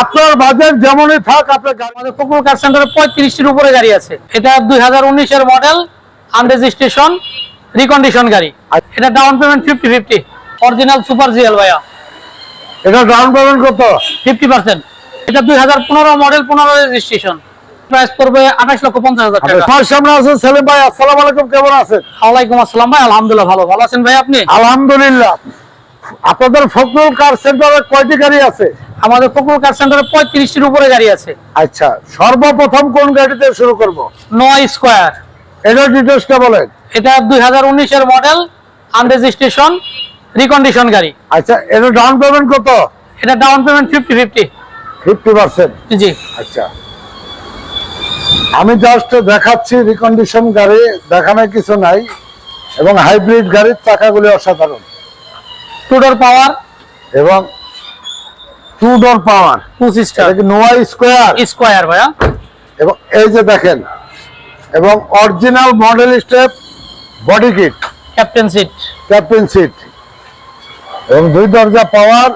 আপনার বাজেট যেমনই থাক আপনার গাড়ি আমাদের কোকুল কার সেন্টারে পঁয়ত্রিশটির উপরে গাড়ি আছে। এটা দুই হাজার উনিশের মডেল আনরেজিস্ট্রেশন রিকন্ডিশন গাড়ি। এটা down payment fifty fifty original super GL ভাইয়া। এটা ডাউন পেমেন্ট কত? ফিফটি পার্সেন্ট এটা দুই হাজার পনেরো মডেল পনেরো রেজিস্ট্রেশন প্রাইস পড়বে আঠাশ লক্ষ পঞ্চাশ হাজার টাকা। আমার সামনে আছেন সেলিম ভাই আসসালামু আলাইকুম কেমন আছেন? ওয়ালাইকুম আসসালাম ভাই আলহামদুলিল্লাহ ভালো। ভালো আছেন ভাই আপনি? আলহামদুলিল্লাহ। আপনাদের ফখরুল কার সেন্টারে কয়টি গাড়ি আছে? আমাদের কোকুল কার সেন্টারে পঁয়ত্রিশটির উপরে গাড়ি আছে। আচ্ছা সর্বপ্রথম কোন গাড়িতে শুরু করব? নয় স্কোয়ার। এটার ডিটেলসটা বলেন। এটা দুই হাজার উনিশের মডেল আনরেজিস্ট্রেশন রিকন্ডিশন গাড়ি। আচ্ছা এটা ডাউন পেমেন্ট কত? এটা down payment fifty fifty fifty percent জি। আচ্ছা। আমি জাস্ট দেখাচ্ছি রিকন্ডিশন গাড়ি দেখানোর কিছু নাই। এবং হাইব্রিড গাড়ির চাকাগুলি অসাধারণ। টু ডোর পাওয়ার এবং two door power two sister Noah square square ভাইয়া। এবং এই যে দেখেন এবং original model step body kit captain seat captain seat এবং দুই দরজা পাওয়ার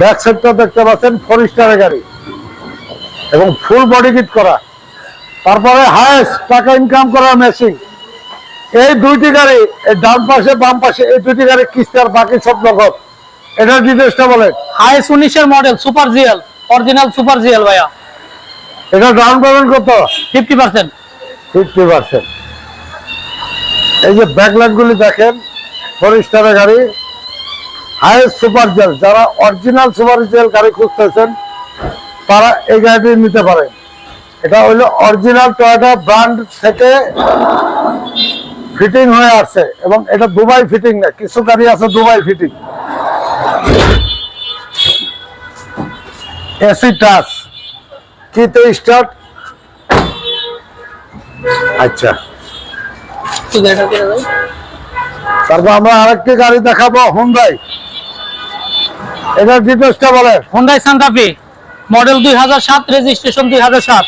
ব্যাক সাইডটা দেখতে পাচ্ছেন ফোর স্টারের গাড়ি। এবং ফুল বডি কিট করা। তারপরে হায়েস্ট টাকা ইনকাম করা মেশিন এই দুইটি গাড়ি এই ডান পাশে বাম পাশে এই দুইটি গাড়ি কিস্তি আর বাকি সব নগদ। এটার ডিটেলসটা বলেন। হাইস উনিশের model super GL original super GL ভাইয়া। এটা ডাউন পেমেন্ট কত? ফিফটি পার্সেন্ট ফিফটি পার্সেন্ট এই যে ব্যাকলাইট গুলি দেখেন ফোর স্টারের গাড়ি হাইস্ট সুপার জেল যারা অরিজিনাল সুপার জেল গাড়ি খুঁজতেছেন তারা এই গাড়িটি নিতে পারেন। এটা হইল অরিজিনাল টয়োটা ব্র্যান্ড থেকে ফিটিং হয়ে আসছে এবং এটা দুবাই ফিটিং না কিছু গাড়ি আছে দুবাই ফিটিং এসি টাচ কিতে স্টার্ট আচ্ছা। তারপর আমরা আরেকটি গাড়ি দেখাবো হুন্ডাই এটার ডিটেলসটা বলেন হোন্ডাই সান্টাফি মডেল দুই হাজার সাত রেজিস্ট্রেশন দুই হাজার সাত।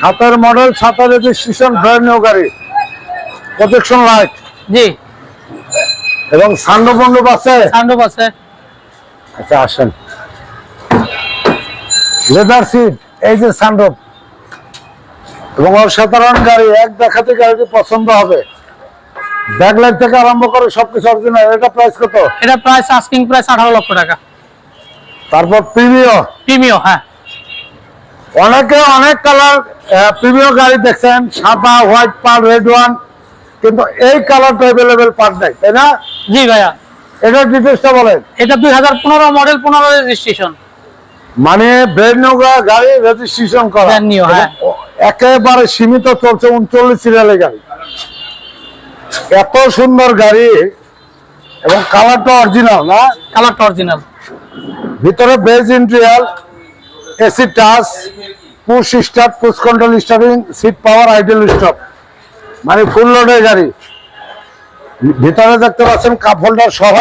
সাতের মডেল সাতের রেজিস্ট্রেশন ব্র্যান্ড নিউ গাড়ি। প্রোটেকশন লাইট জি। এবং সান্ডব মণ্ডপ আছে সান্ডুপ আছে আচ্ছা আসেন। লেদার সিট এই যে সান্ডব এবং অসাধারণ গাড়ি এক দেখাতে গাড়িটি পছন্দ হবে। ব্যাকলাইট থেকে আরম্ভ করে সবকিছু অরিজিনাল এটা প্রাইস কত? এটা প্রাইস আস্কিং প্রাইস আঠারো লক্ষ টাকা। তারপর প্রিমিয় প্রিমিও হ্যাঁ। অনেকে অনেক কালার প্রিমিয় গাড়ি দেখছেন সাদা হোয়াইট পার রেড ওয়ান কিন্তু এই কালারটা অ্যাভেলেবেল পার নাই তাই না? জি ভাইয়া। এটার ডিটেলসটা বলেন। এটা দুই হাজার পনেরো মডেল পনেরো রেজিস্ট্রেশন মানে ব্র্যান্ড গাড়ি রেজিস্ট্রেশন করা। হ্যাঁ। একেবারে সীমিত চলছে উনচল্লিশ সিরিয়ালের গাড়ি। এত সুন্দর গাড়ি এবং কালারটা অরিজিনাল না? কালারটা অরিজিনাল ভিতরে beige interior AC touch push start push control steering seat power idle stop মানে ফুল লোডের গাড়ি ভিতরে দেখতে পাচ্ছেন কাপ হোল্ডার সহ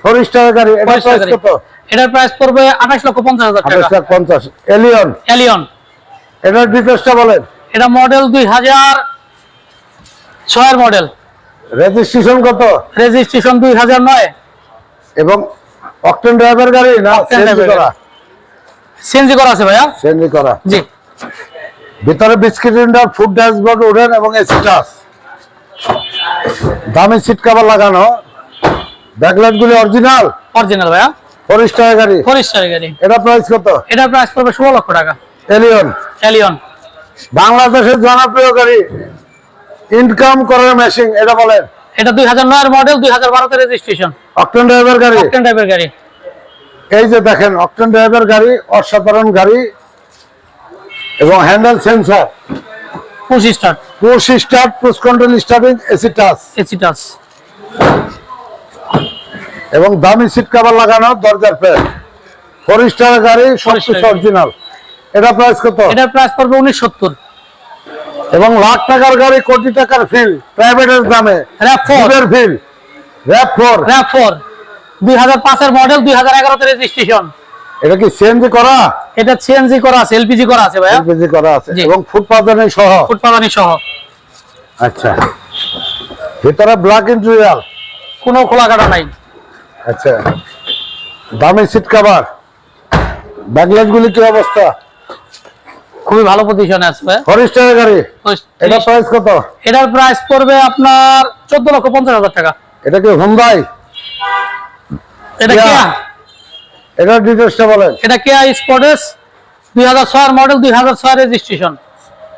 ফোর স্টারের গাড়ি। এটা Four star প্রাইস কত? এটার প্রাইস পড়বে আঠাশ লক্ষ পঞ্চাশ হাজার আঠাশ টাকা লাখ পঞ্চাশ। এলিয়ন এলিয়ন এটার ডিটেলসটা বলেন। এটা মডেল দুই হাজার ছয়ের মডেল রেজিস্ট্রেশন কত? রেজিস্ট্রেশন দুই হাজার নয়। এবং অকটেন ড্রাইভার গাড়ি না Octane করা? সিএনজি করা আছে ভাইয়া? সিএনজি করা। জি। ভিতরে biscuit interior food dashboard wooden এবং এসি টাচ দামি সিট কভার লাগানো। ব্যাকলাইট গুলি অরিজিনাল অরিজিনাল ভাইয়া। ফোর স্টার গাড়ি। ফোর স্টারের গাড়ি। এটা প্রাইস কত? এটার প্রাইস পড়বে ষোলো লক্ষ টাকা। এলিয়ন এলিয়ন বাংলাদেশের জনপ্রিয় গাড়ি। ইনকাম করার মেশিন এটা বলেন। এটা দুই হাজার নয়ের মডেল দুই হাজার বারোতে রেজিস্ট্রেশন অকটেন ড্রাইভার গাড়ি। অকটেন টাইপের গাড়ি। এই যে দেখেন অকটেন ড্রাইভার গাড়ি অসাধারণ গাড়ি। এবং handle sensor push start push start push control starting AC touch AC touch এবং দামি সিট কভার লাগানো দরজার প্যাড ফোর স্টার গাড়ি সবকিছু অরিজিনাল এটা প্রাইস কত? এটার প্রাইস পড়বে উনিশ সত্তর। এবং লাখ টাকার গাড়ি কোটি টাকার ফিল প্রাইভেটের দামে। RAV four জিপের feel RAV four RAV four দুই হাজার পাঁচের মডেল দুই হাজার এগারোতে রেজিস্ট্রেশন এটা কি সিএনজি করা? এটা সিএনজি করা আছে এলপিজি করা আছে ভাইয়া। এলপিজি করা আছে। এবং ফুড পাদানি সহ? ফুড পাদানি সহ। আচ্ছা। ভিতরে ব্ল্যাক ইন্টেরিয়াল কোনো খোলা কাটা নাই। আচ্ছা। দামি সিট কভার ব্যাকলাইট গুলি কি অবস্থা? খুবই ভালো পজিশনে আছে ভাই ফরেস্টারের গাড়ি? এটা প্রাইস কত? এটার প্রাইস পড়বে আপনার চোদ্দ লক্ষ পঞ্চাশ হাজার টাকা। এটা কি হুন্দাই এটা Kia। কেয়া এটার ডিটেলসটা বলেন। এটা কেয়া স্পোর্টেস দুই হাজার ছয়ের মডেল দুই হাজার ছয় রেজিস্ট্রেশন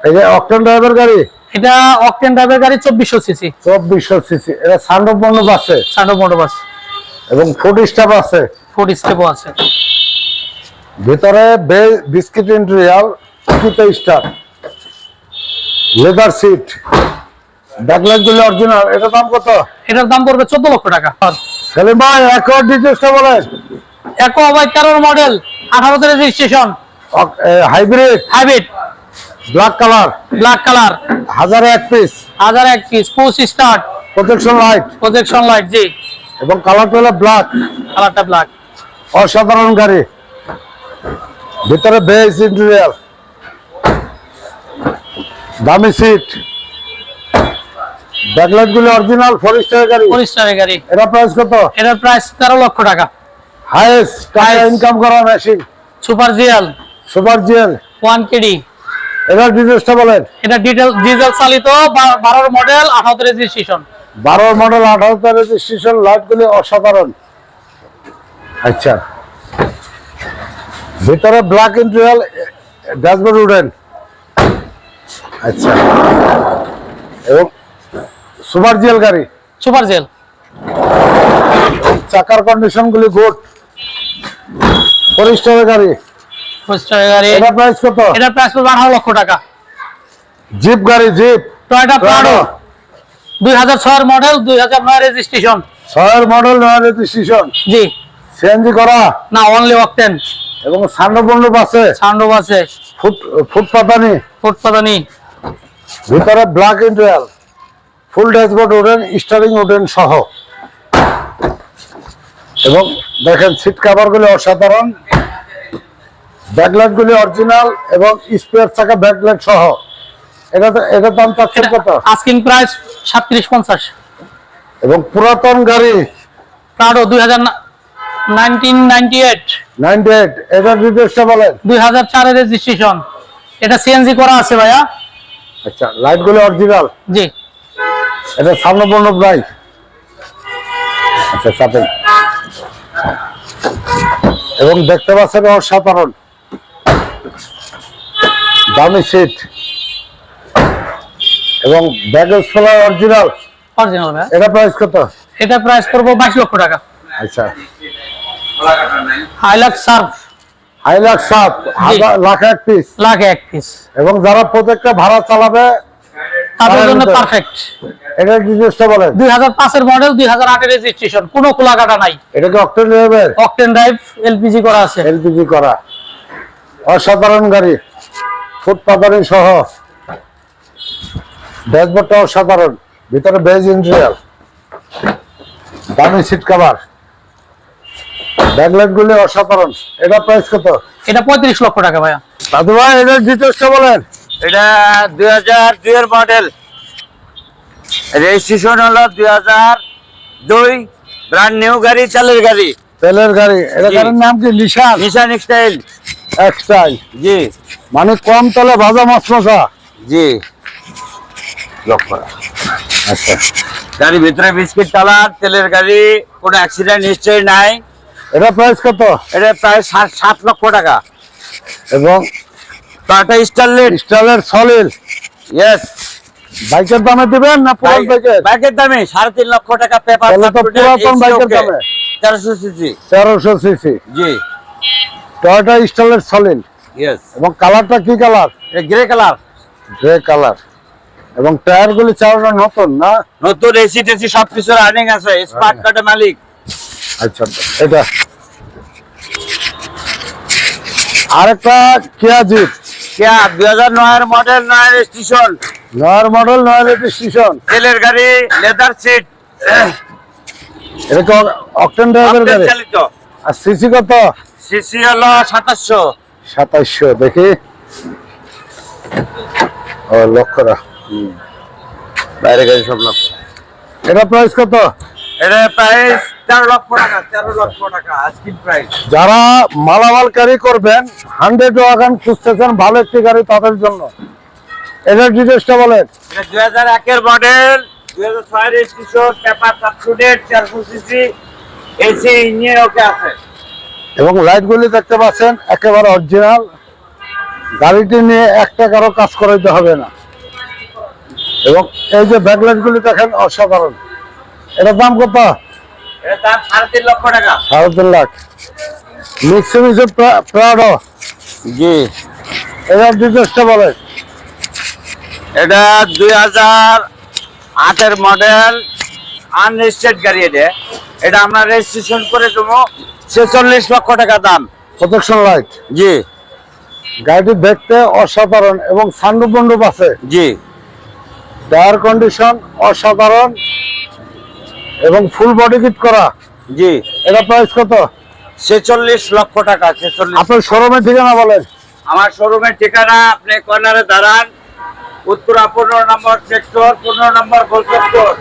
এই যে অকটেন ড্রাইভার গাড়ি? এটা অকটেন ড্রাইভের গাড়ি চব্বিশশো সিসি চব্বিশশো সিসি এটা সানরূপ মণ্ডপ আছে? সান্ডো মোটরবাস এবং ফুড স্টাফ আছে? ফুড স্টেপও আছে। ভিতরে বিস্কিট ইন্টেরিয়াল কিতে স্টার লেদার সিট ব্যাকলাইট গুলি অরিজিনাল এটা দাম কত? এটার দাম পড়বে চোদ্দ লক্ষ টাকা। সেলিম ভাই একর ডিটেলসটা বলেন। একো বাই তেরোর মডেল আঠারোতে registration hybrid hybrid black colour black colour হাজারে এক পিস হাজার এক piece push start protection light projection light জি। এবং কালারটা হলো ব্ল্যাক কালারটা ব্ল্যাক অসাধারণ গাড়ি। ভিতরে বেস ইন্টেরিয়াল দামি সিট ব্যাকলাইট গুলি অরিজিনাল ফরেস্টার গাড়ি। পরিষ্কারের গাড়ি। এটা প্রাইস কত? এটার প্রাইস তেরো লক্ষ টাকা। হাইয়েস্ট টাকা. ইনকাম করা machine super GL super GL one K D এটার ডিটেলসটা বলেন। এটা ডিটেল ডিজেল চালিত বা- বারোর মডেল আঠারোতে রেজিস্ট্রেশন বারো মডেল আঠারো রেজিস্ট্রেশন লাইট গুলি অসাধারণ। আচ্ছা। ভিতরে ব্ল্যাক ইন্টেরিয়াল ড্যাশবোর্ড উডেন আচ্ছা। এবং সুপার জিএল গাড়ি। সুপার জেল চাকার কন্ডিশন গুলি গুড গাড়ি। পরিষ্কারের গাড়ি। এটা প্রাইস কত? এটার প্রাইস লক্ষ টাকা। জিপ গাড়ি jeep Toyota Prado model model registration জি। সিএনজি করা? না অনলি অকটেন এবং সান্ডবন্ডব আছে? সান্ডোভ আছে। ফুট ভিতরে black interior full dashboard wooden steering wooden সহ। এবং দেখেন সিট কাভার গুলি অসাধারণ। ব্যাকলাইট গুলি অরিজিনাল এবং স্পেয়ার চাকা ব্যাকলাইট সহ। এটা তো এটার দাম চাচ্ছেন কত? আস্কিং প্রাইস সাতত্রিশ পঞ্চাশ। এবং পুরাতন গাড়ি? দুই হাজার ডিটেলসটা বলেন। দুই হাজার চারের রেজিস্ট্রেশন এটা সিএনজি করা আছে ভাইয়া। আচ্ছা লাইটগুলি অরিজিনাল জি। এটা সামনে বর্ণ বাইক আচ্ছা চাপেন এবং দেখতে পাচ্ছেন অসাধারণ। দামি সিট এবং ব্যাগেজ ফেলার অরিজিনাল অরিজিনাল এটা প্রাইস কত? এটা প্রাইস করব বাইশ লক্ষ টাকা। আচ্ছা। Hilux Surf. লাখ এক পিস লাখ এক পিস এবং যারা প্রত্যেকটা ভাড়া চালাবে তাদের জন্য পারফেক্ট এটা বলেন? দুই হাজার পাঁচের মডেল দুই হাজার আটের রেজিস্ট্রেশন কোনো নাই। এটা কি অক্টেন ড্রাইভের অকটেন ড্রাইভ এলপিজি করা আছে। এলপিজি করা। অসাধারণ গাড়ি। ফুটপাতারি সহ। ড্যাশবোর্ডটা অসাধারণ। ভিতরে বেজ ইন্টেরিয়াল দামি সিট কাভার ব্যাকলাইট গুলি অসাধারণ। এটা প্রাইস কত? এটা পঁয়ত্রিশ লক্ষ টাকা ভাইয়া। দাদু ভাই এটার ডিটেলসটা বলেন। এটা দুই হাজার দুইয়ের মডেল রেজিস্ট্রেশন হলো দুই হাজার দুই ব্র্যান্ড নিউ গাড়ি চালের গাড়ি। তেলের গাড়ি। এটা গাড়ির নাম কি? Nissan Nissan style X Trail জি। মানে কম তলে ভাজা মাছ মশা জি আচ্ছা। গাড়ির ভিতরে বিস্কিট কালার তেলের গাড়ি কোনো অ্যাক্সিডেন্ট নিশ্চয়ই নাই। এটা প্রাইস কত? এটা প্রায় সাত লক্ষ টাকা। এবং টাটা স্টারলেট। স্টাইলের সলিড ইয়েস বাইকের দামে দিবেন না পুরান বাইকের? বাইকের দামে সাড়ে তিন লক্ষ টাকা পেপার পুরাতন বাইকের দামে। তেরোশো সিসি তেরোশো সিসি জি। টয়টা স্টাইলের সলিড ইয়েস এবং কালারটা কি colour? Grey colour grey colour এবং টায়ার গুলি চালানো নতুন না? নতুন এসি টেসি সবকিছু রানিং আছে। স্মার্ট কার্ডের মালিক। আচ্ছা এটা। আরেকটা কিয়া জিপ কেয়া দুই হাজার নয়ের মডেল নয় স্টেশন নয়ার মডেল নয় রেজিস্ট্রেশন তেলের গাড়ি লেদার সিট এটা কি অকটেন ড্রাইভের গাড়ি? চালিত। আর সিসি কত? সিসি হলো সাতাশশো। সাতাইশশো দেখি। ও লক্ষ্যরা বাইরে গাড়ি সব লোক এটা প্রাইস কত? এটা প্রাইস যারা মালামাল ক্যারি করবেন হান্ড্রেড ওয়াগান খুঁজতেছেন ভালো একটি গাড়ি তাদের জন্য। এটার ডিটেলসটা বলেন। দুই হাজার একের মডেল দুই হাজার ছয় রেজিস্ট্রেশন পেপার সাবস্টুডেন্ট চারশো সিসি এসি ইঞ্জিন ওকে আছে। এবং লাইটগুলি দেখতে পাচ্ছেন একেবারে অরিজিনাল গাড়িটি নিয়ে একটা কারও কাজ করাইতে হবে না। এবং এই যে ব্যাকলাইটগুলি দেখেন অসাধারণ। এটার দাম কত? সাড়ে তিন লক্ষ টাকা। সাড়ে তিন লাখ। মিক্সে মিক্সে প্রাডো জি। বলেন। এটা দুই হাজার আটের মডেল আনরেজিস্টার্ড গাড়ি এটা। এটা আমরা রেজিস্ট্রেশন করে দেবো। ছেচল্লিশ লক্ষ টাকা দাম। প্রোটেকশন লাইট জি। গাড়িটি দেখতে অসাধারণ এবং সান্ডুপ মন্ডুপ আছে। জি। টায়ার কন্ডিশন অসাধারণ। এবং ফুল বডি কিট করা? জি। এটা প্রাইস কত? ছেচল্লিশ লক্ষ টাকা ছেচল্লিশ। আপনার শোরুমের ঠিকানা বলেন। আমার শোরুমের ঠিকানা আপনি কর্নারে দাঁড়ান উত্তরা পনেরো নম্বর সেক্টর পনেরো নম্বর গোলচত্বর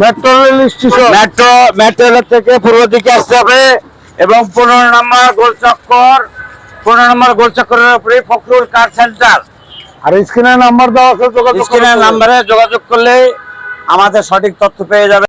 metro rail station metro metro rail থেকে পূর্ব দিকে আসতে হবে এবং পনেরো নম্বর গোলচক্কর পনেরো নম্বর গোলচক্করের উপরে ফখরুল কার সেন্টার আর স্ক্রিনের নাম্বার দেওয়া আছে যোগাযোগ স্ক্রিনের নাম্বারে যোগাযোগ করলে আমাদের সঠিক তথ্য পেয়ে যাবে